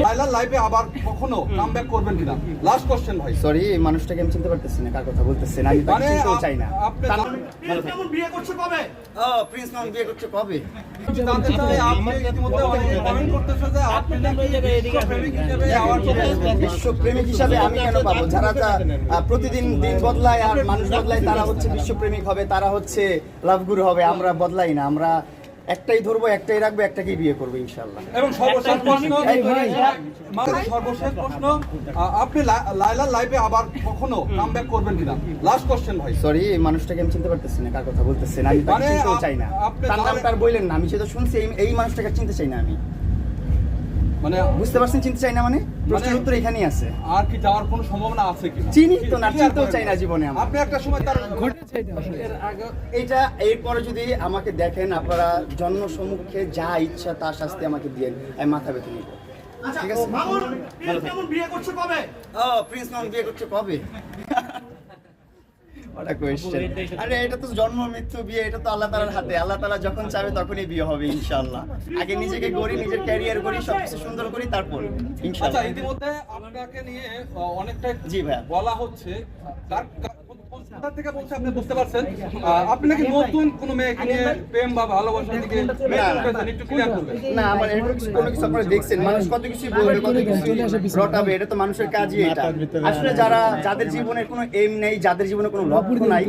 লাইলার লাইফে আবার কখনো কামব্যাক করবেন কিনা? লাস্ট কোশ্চেন ভাই। সরি এই মানুষটাকে আমি চিনতে পারতেছি না কার কথা বলতেছেন? আমি তাকে মানে চিনতেও চাই না। আপনি তার- জানেন- ভালো থাকবেন। বিয়ে করছে কবে? ও প্রিন্স মামুন বিয়ে করছে কবে? জানতে চাই আপনি ইতিমধ্যে অনেকে কমেন্ট করতেছে যে আপনি নাকি বিশ্বপ্রেমিক হিসেবে award পেয়েছেন। বিশ্বপ্রেমিক হিসাবে আমি কেন পাবো? যারা যা প্রতিদিন দিন বদলায় আর মানুষ বদলায় তারা হচ্ছে বিশ্বপ্রেমিক হবে তারা হচ্ছে লাভগুরু হবে আমরা বদলাই না আমরা একটাই ধরবো একটাই রাখব একটাকেই বিয়ে করব ইনশাল্লাহ এবং সর্বশেষ প্রশ্ন। মানে সর্বশেষ প্রশ্ন আপনি লাইলা লাইভে লাইফে আবার কখনো কামব্যাক করবেন কিনা? লাস্ট কোশ্চেন ভাই। সরি এই মানুষটাকে আমি চিনতে পারতেছি না কার কথা বলতেছেন? আমি তাকে মানে চিনতেও চাই না। তার নাম তার বললেন না আমি সেটা শুনছি এই মানুষটাকে চিনতে চাই না আমি। মানে বুঝতে পারছেন চিনতে চাই না মানে? প্রশ্নের মানে- উত্তর এখানেই আছে। আর কি যাওয়ার কোনো সম্ভাবনা আছে কিনা? চিনি তো না, চিনতেও চাই না জীবনে আমার। আপনি একটা সময় তার এটা এরপরে যদি আমাকে দেখেন আপনারা জন্ম সম্মুখে যা ইচ্ছা তার শাস্তি আমাকে দিয়ে আমি মাথা বেঁধে নিব। ঠিক আছে? ভালো থাকবেন। বিয়ে করছে কবে? ও প্রিন্স মামুন বিয়ে করছে কবে? ওটা কোয়েশ্চেন আরে এটা তো জন্ম মৃত্যু বিয়ে এটা তো আল্লাহ তালার হাতে। আল্লাহ তালা যখন চাবে তখনই বিয়ে হবে ইনশাআল্লাহ। আগে নিজেকে গড়ি নিজের ক্যারিয়ার করি সবকিছু সুন্দর করি তারপর ইনশাল্লাহ ইতিমধ্যে আপনাকে নিয়ে অনেকটা জি ভাই বলা হচ্ছে তার কার- থেকে বলছে আপনি বুঝতে পারছেন? আপনি নাকি নতুন কোন মেয়েকে নিয়ে প্রেম বা ভালোবাসার দিকে একটু ক্লিয়ার করবেন। না আমার এরকম কোনো কিছু আপনারা দেখছেন? মানুষ কত কিছু বলবে কত কিছু রটাবে এটা তো মানুষের কাজই এটা। আসলে যারা যাদের জীবনের কোনো এম নেই যাদের জীবনে কোনো লক্ষ্য নাই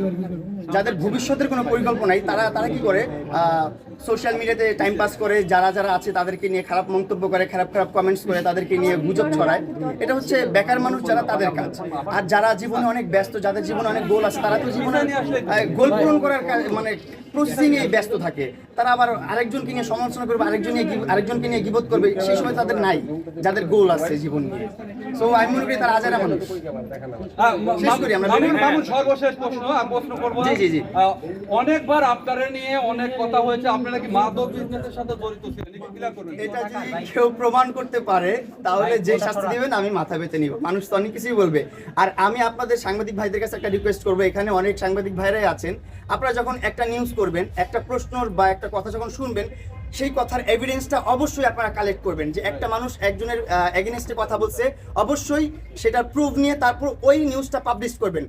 যাদের ভবিষ্যতের কোনো পরিকল্পনা নাই তারা তারা কি করে? সোশ্যাল মিডিয়াতে টাইম পাস করে যারা যারা আছে তাদেরকে নিয়ে খারাপ মন্তব্য করে খারাপ খারাপ কমেন্টস করে তাদেরকে নিয়ে গুজব ছড়ায়। এটা হচ্ছে বেকার মানুষ যারা তাদের কাজ। আর যারা জীবনে অনেক ব্যস্ত যাদের জীবনে অনেক গোল আছে তারা তো জীবনে গোল পূরণ করার কাজ- মানে প্রসেসিং এ ব্যস্ত থাকে। তারা আবার আরেকজনকে নিয়ে সমালোচনা করবে আরেকজন নিয়ে আরেকজনকে নিয়ে গিবত করবে। সেই সময় তাদের নাই যাদের গোল আছে জীবন নিয়ে। সো আমি মনে করি তারা আজারা মানুষ। শেষ করি আমরা। সর্বশেষ প্রশ্ন প্রশ্ন করব। জি, জি, জি। অনেকবার আপনারা নিয়ে অনেক কথা হয়েছে। আপনি নাকি মাদক বিজনেসের সাথে জড়িত ছিলেন? এটা যদি কেউ প্রমাণ করতে পারে তাহলে যে শাস্তি দিবেন আমি মাথা পেতে নিব। মানুষ তো অনেক কিছুই বলবে। আর আমি আপনাদের সাংবাদিক ভাইদের কাছে একটা রিকোয়েস্ট করব। এখানে অনেক সাংবাদিক ভাইরাই আছেন। আপনারা যখন একটা নিউজ করবেন, একটা প্রশ্ন বা একটা কথা যখন শুনবেন, সেই কথার এভিডেন্সটা অবশ্যই আপনারা কালেক্ট করবেন যে একটা মানুষ একজনের এগেনস্টে কথা বলছে, অবশ্যই সেটা প্রুফ নিয়ে তারপর ওই নিউজটা পাবলিশ করবেন।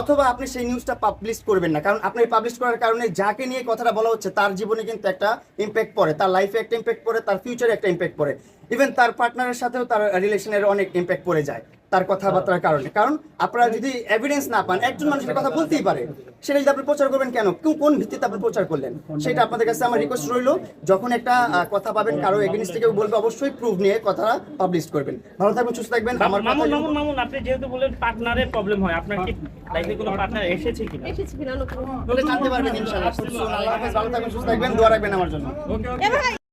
অথবা আপনি সেই নিউজটা পাবলিশ করবেন না, কারণ আপনি পাবলিশ করার কারণে যাকে নিয়ে কথাটা বলা হচ্ছে, তার জীবনে কিন্তু একটা ইম্প্যাক্ট পড়ে, তার লাইফে একটা ইম্প্যাক্ট পড়ে, তার ফিউচারে একটা ইম্প্যাক্ট পড়ে। ইভেন তার পার্টনারের সাথেও তার রিলেশনের অনেক ইম্প্যাক্ট পড়ে যায়। তার কথাবার্তার কারণে। কারণ আপনারা যদি এভিডেন্স না পান একজন মানুষের কথা বলতেই পারে। সেটা যদি আপনি প্রচার করবেন কেন? কোন- কোন ভিত্তিতে আপনি প্রচার করলেন? সেটা আপনাদের কাছে আমার রিকোয়েস্ট রইল যখন একটা কথা পাবেন কারও এগেনস্টে কেউ বলবে অবশ্যই প্রুফ নিয়ে কথা পাবলিশ করবেন। ভালো থাকবেন সুস্থ থাকবেন। আমার মামুন মামুন মামুন আপনি যেহেতু বললেন পার্টনারের প্রবলেম হয় আপনার কি লাইফে কোনো পার্টনার এসেছে কিনা? এসেছি কিনা নতুন জানতে পারবেন ইনশাআল্লাহ। আল্লাহ হাফেজ। ভালো থাকবেন সুস্থ থাকবেন। দোয়া রাখবেন আমার জন্য। এ ভাই!